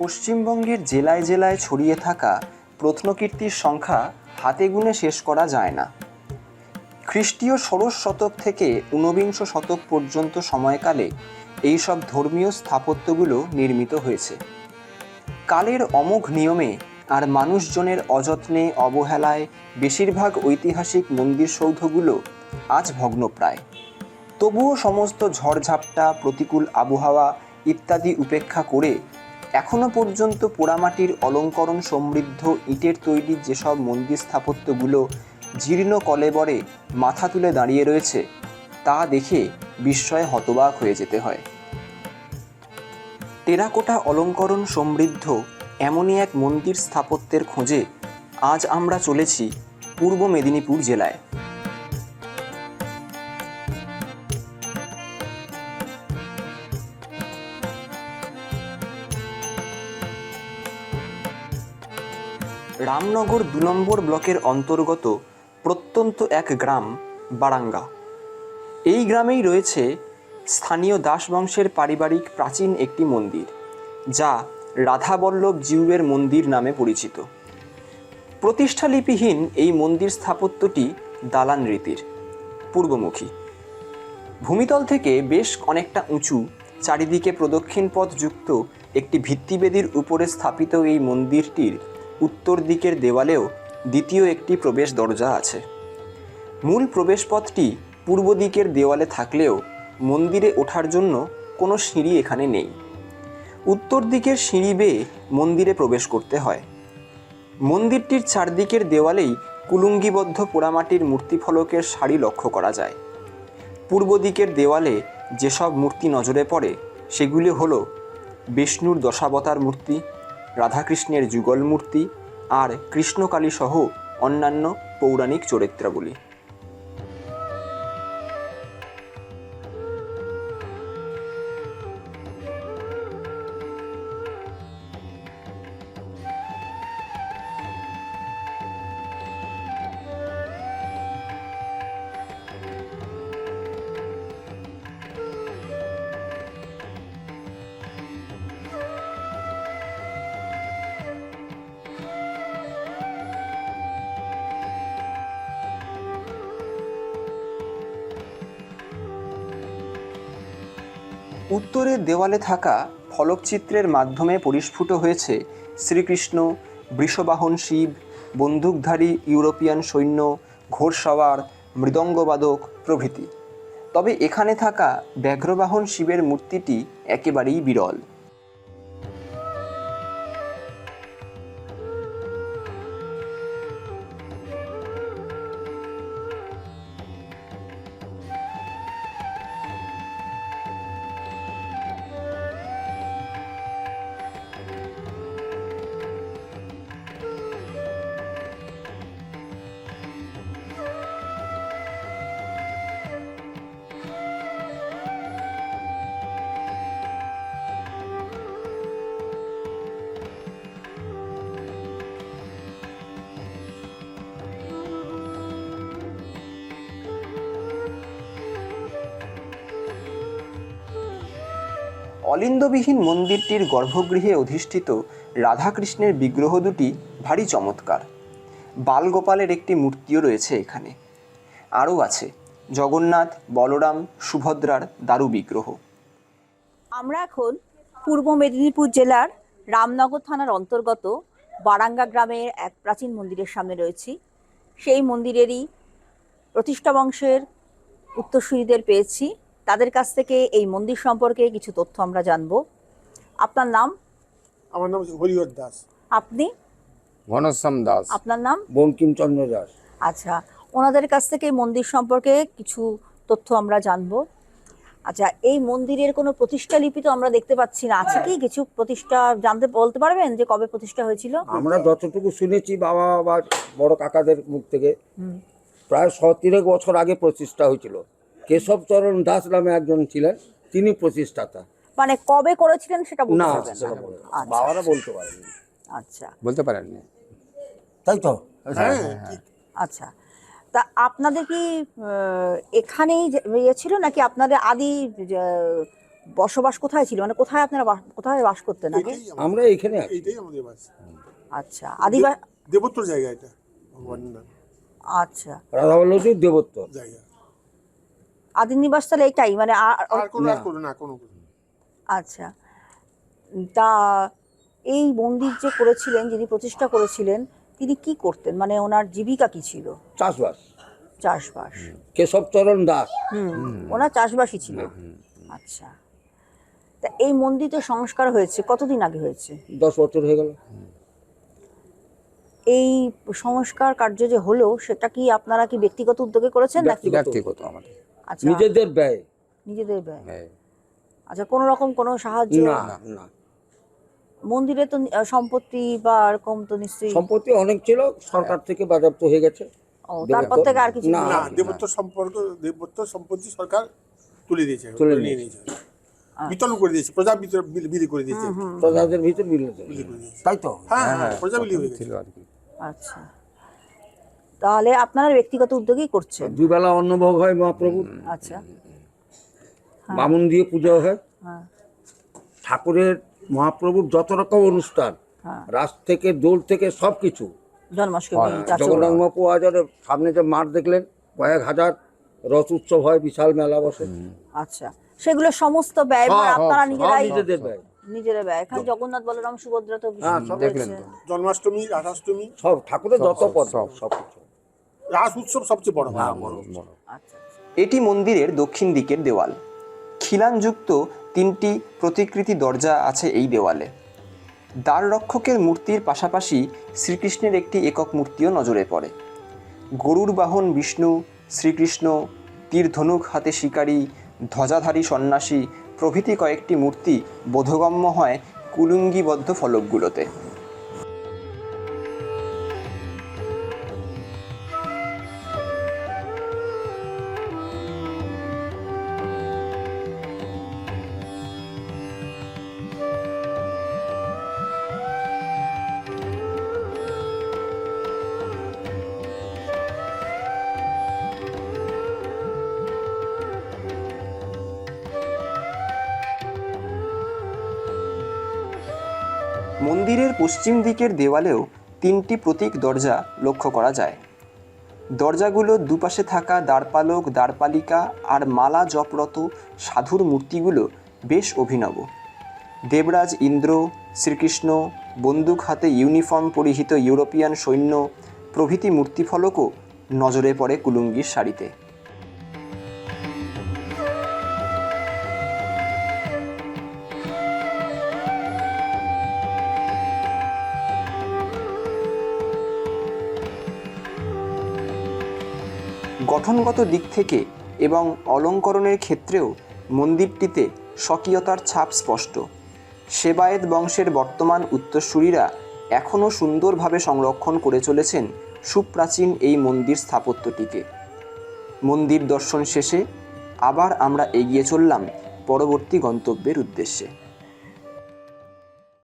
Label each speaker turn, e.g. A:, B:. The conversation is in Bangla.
A: পশ্চিমবঙ্গের জেলায় জেলায় ছড়িয়ে থাকা প্রত্নকীর্তির সংখ্যা হাতে গুণে শেষ করা যায় না। খ্রিস্টীয় ষোড়শ শতক থেকে ঊনবিংশ শতক পর্যন্ত সময়কালে এইসব ধর্মীয় স্থাপত্যগুলো নির্মিত হয়েছে। কালের অমোঘ নিয়মে আর মানুষজনের অযত্নে অবহেলায় বেশিরভাগ ঐতিহাসিক মন্দির সৌধগুলো আজ ভগ্নপ্রায়। তবুও সমস্ত ঝড়ঝাপটা, প্রতিকূল আবহাওয়া ইত্যাদি উপেক্ষা করে এখনও পর্যন্ত পোড়ামাটির অলঙ্করণ সমৃদ্ধ ইটের তৈরি যেসব মন্দির স্থাপত্যগুলো জীর্ণ কলেবরে মাথা তুলে দাঁড়িয়ে রয়েছে, তা দেখে বিস্ময়ে হতবাক হয়ে যেতে হয়। টেরাকোটা অলঙ্করণ সমৃদ্ধ এমনই এক মন্দির স্থাপত্যের খোঁজে আজ আমরা চলেছি পূর্ব মেদিনীপুর জেলায়। রামনগর দু নম্বর ব্লকের অন্তর্গত প্রত্যন্ত এক গ্রাম, বারাঙ্গা। এই গ্রামেই রয়েছে স্থানীয় দাস বংশের পারিবারিক প্রাচীন একটি মন্দির, যা রাধাবল্লভ জিউয়ের মন্দির নামে পরিচিত। প্রতিষ্ঠালিপিহীন এই মন্দির স্থাপত্যটি দালান রীতির, পূর্বমুখী। ভূমিতল থেকে বেশ অনেকটা উঁচু, চারিদিকে প্রদক্ষিণ পথ যুক্ত একটি ভিত্তিবেদির উপরে স্থাপিত এই মন্দিরটির উত্তর দিকের দেওয়ালেও দ্বিতীয় একটি প্রবেশ দরজা আছে। মূল প্রবেশপথটি পূর্ব দিকের দেওয়ালে থাকলেও মন্দিরে ওঠার জন্য কোনো সিঁড়ি এখানে নেই। উত্তর দিকের সিঁড়ি বেয়ে মন্দিরে প্রবেশ করতে হয়। মন্দিরটির চারদিকের দেওয়ালেই কুলুঙ্গিবদ্ধ পোড়ামাটির মূর্তিফলকের শাড়ি লক্ষ্য করা যায়। পূর্ব দিকের দেওয়ালে যেসব মূর্তি নজরে পড়ে, সেগুলি হল বিষ্ণুর দশাবতার মূর্তি রাধাকৃষ্ণের যুগলমূর্তি আর কৃষ্ণকালী সহ অন্যান্য পৌরাণিক চরিত্রাবলী উত্তরের দেওয়ালে থাকা ফলকচিত্রের মাধ্যমে পরিস্ফুট হয়েছে শ্রীকৃষ্ণ, বৃষবাহন শিব, বন্দুকধারী ইউরোপিয়ান সৈন্য ঘোড়সওয়ার মৃদঙ্গবাদক প্রভৃতি। তবে এখানে থাকা ব্যাঘ্রবাহন শিবের মূর্তিটি একেবারেই বিরল। অলিন্দবিহীন মন্দিরটির গর্ভগৃহে অধিষ্ঠিত রাধাকৃষ্ণের বিগ্রহ দুটি ভারী চমৎকার। বালগোপালের একটি মূর্তিও রয়েছে এখানে। আরও আছে জগন্নাথ, বলরাম, সুভদ্রার দারু বিগ্রহ।
B: আমরা এখন পূর্ব মেদিনীপুর জেলার রামনগর থানার অন্তর্গত বারাঙ্গা গ্রামের এক প্রাচীন মন্দিরের সামনে রয়েছি। সেই মন্দিরেরই প্রতিষ্ঠা বংশের উত্তরসূরিদের পেয়েছি। তাদের কাছ থেকে এই মন্দির সম্পর্কে কিছু তথ্য আমরা জানব। আপনার নাম?
C: আমার নাম হরিহর দাস।
B: আপনি?
D: ঘনশ্যাম দাস।
B: আপনার নাম?
C: বঙ্কিমচন্দ্র দাস।
B: আচ্ছা ওনাদের কাছ থেকে এই মন্দির সম্পর্কে কিছু তথ্য আমরা জানব। আচ্ছা এই মন্দিরের কোনো প্রতিষ্ঠা লিপি তো আমরা দেখতে পাচ্ছি না। আছে কি কিছু প্রতিষ্ঠা জানতে বলতে পারবেন যে কবে প্রতিষ্ঠা হয়েছিল?
C: আমরা যতটুকু শুনেছি বাবা বা বড় কাকাদের মুখ থেকে। প্রায় সতিরেক বছর আগে প্রতিষ্ঠা হয়েছিল। কেশবচরণ দাস নামে একজন ছিলেন তিনি প্রতিষ্ঠাতা।
B: মানে কবে করেছিলেন সেটা বলতে
C: না
B: পারবেন
C: সেটা
B: না। আচ্ছা,
C: বাবারা বলতে পারেনি
B: আচ্ছা।
D: বলতে পারেননি।
C: তাই তো?
D: হ্যাঁ হ্যাঁ হ্যাঁ।
B: আচ্ছা। তা আপনাদের কি আহ, এখানেই যে- ইয়ে ছিল নাকি আপনাদের আদি যে, বসবাস কোথায় ছিল? মানে কোথায় আপনারা বাস- কোথায় বাস করতেন আগে
E: এটাই আমাদের-
C: আমরা এখানে আছি।
E: এইটাই আমাদের বাস।
B: আচ্ছা। আদিবাস
E: দেবত্বর জায়গা এটা ভগবানের নাম।
B: আচ্ছা।
C: রাধাবল্লভীর দেবত্ব
E: জায়গা।
B: আদি নিবাস তাহলে এটাই মানে আর
E: আর কোনো আর কোনো না কোনো কোনো।
B: আচ্ছা। তা এই মন্দির যে করেছিলেন যিনি প্রতিষ্ঠা করেছিলেন তিনি কি করতেন? মানে ওনার জীবিকা কি ছিল?
C: চাষবাস।
B: চাষবাস।
C: কেশবচরণ দাস।
B: ওনার চাষবাসই ছিল। আচ্ছা। তা এই মন্দির তো সংস্কার হয়েছে কতদিন আগে হয়েছে?
C: দশ বছর হয়ে গেল।
B: এই সংস্কার কার্য যে হলো সেটা কি আপনারা কি ব্যক্তিগত উদ্যোগে করেছেন নাকি
D: ব্যক্তিগত আমাদের।
C: নিজেদের ব্যয়।
B: নিজেদের ব্যয়।
D: হ্যাঁ।
B: আচ্ছা কোনো রকম কোনো সাহায্য?
C: না না।
B: মন্দিরে তো সম্পত্তি বা এরকম তো নিশ্চয়ই।
C: সম্পত্তি অনেক ছিল সরকার থেকে বাজেয়াপ্ত হয়ে গেছে।
B: তারপর থেকে আর কিছু
C: না,
B: নেই?
E: দেবত্ব সম্পর্ক দেবত্ব সম্পত্তি সরকার তুলে দিয়েছে
C: তুলে
E: নিয়ে নিয়েছে। বিতরণ করে দিয়েছে প্রজা বিতরণ বিলি- করে দিয়েছে।
C: প্রজাদের ভিতর
E: বিলি করে দিয়েছে।
C: তাই তো?
E: হ্যাঁ হ্যাঁ প্রজা বিলি হয়ে গেছে।
D: কি।
B: আচ্ছা। তাহলে আপনারা ব্যক্তিগত উদ্যোগেই করছেন?
C: দুবেলা অন্নভোগ হয় মহাপ্রভু
B: আচ্ছা।
C: বামুন দিয়ে পুজো হয়।
B: হ্যাঁ।
C: ঠাকুরের মহাপ্রভুর যত রকম অনুষ্ঠান
B: হ্যাঁ।
C: রাস থেকে দোল থেকে সব কিছু। জগন্নাথ মহাপ্রভু সামনে যে মাঠ দেখলেন কয়েক হাজার রথ উৎসব হয় বিশাল মেলা বসে।
B: আচ্ছা। সেগুলো সমস্ত ব্যয়
C: সব,
B: আপনারা নিজেরাই
C: নিজেদের ব্যয়।
B: নিজেরা ব্যয়। এখানে জগন্নাথ বলরাম সুভদ্রা তো
C: হ্যাঁ,
D: দেখলেন
E: জন্মাষ্টমী রাধাষ্টমী
C: সব ঠাকুরের যত পদ
D: সব,
C: সব কিছু।
E: রাস উৎসব সবচেয়ে বড়
C: হ্যাঁ,
D: বড়
B: আচ্ছা
A: এটি মন্দিরের দক্ষিণ দিকের দেওয়াল। খিলানযুক্ত তিনটি প্রতিকৃতি দরজা আছে এই দেওয়ালে। দ্বাররক্ষকের মূর্তির পাশাপাশি শ্রীকৃষ্ণের একটি একক মূর্তিও নজরে পড়ে। গরুর বাহন বিষ্ণু শ্রীকৃষ্ণ তীর ধনুক হাতে শিকারী ধ্বজাধারী সন্ন্যাসী প্রভৃতি কয়েকটি মূর্তি বোধগম্য হয় কুলুঙ্গিবদ্ধ ফলকগুলোতে। মন্দিরের পশ্চিম দিকের দেওয়ালেও তিনটি প্রতীক দরজা লক্ষ্য করা যায়। দরজাগুলো দুপাশে থাকা দ্বারপালক, দ্বারপালিকা আর মালা জপরত সাধুর মূর্তিগুলো বেশ অভিনব। দেবরাজ ইন্দ্র, শ্রীকৃষ্ণ, বন্দুক হাতে ইউনিফর্ম পরিহিত ইউরোপিয়ান সৈন্য, প্রভৃতি মূর্তিফলকও নজরে পড়ে কুলুঙ্গির শাড়িতে গঠনগত দিক থেকে এবং অলঙ্করণের ক্ষেত্রেও মন্দিরটিতে স্বকীয়তার ছাপ স্পষ্ট। সেবায়েত বংশের বর্তমান উত্তরসূরিরা এখনও সুন্দরভাবে সংরক্ষণ করে চলেছেন সুপ্রাচীন এই মন্দির স্থাপত্যটিকে। মন্দির দর্শন শেষে আবার আমরা এগিয়ে চললাম পরবর্তী গন্তব্যের উদ্দেশ্যে।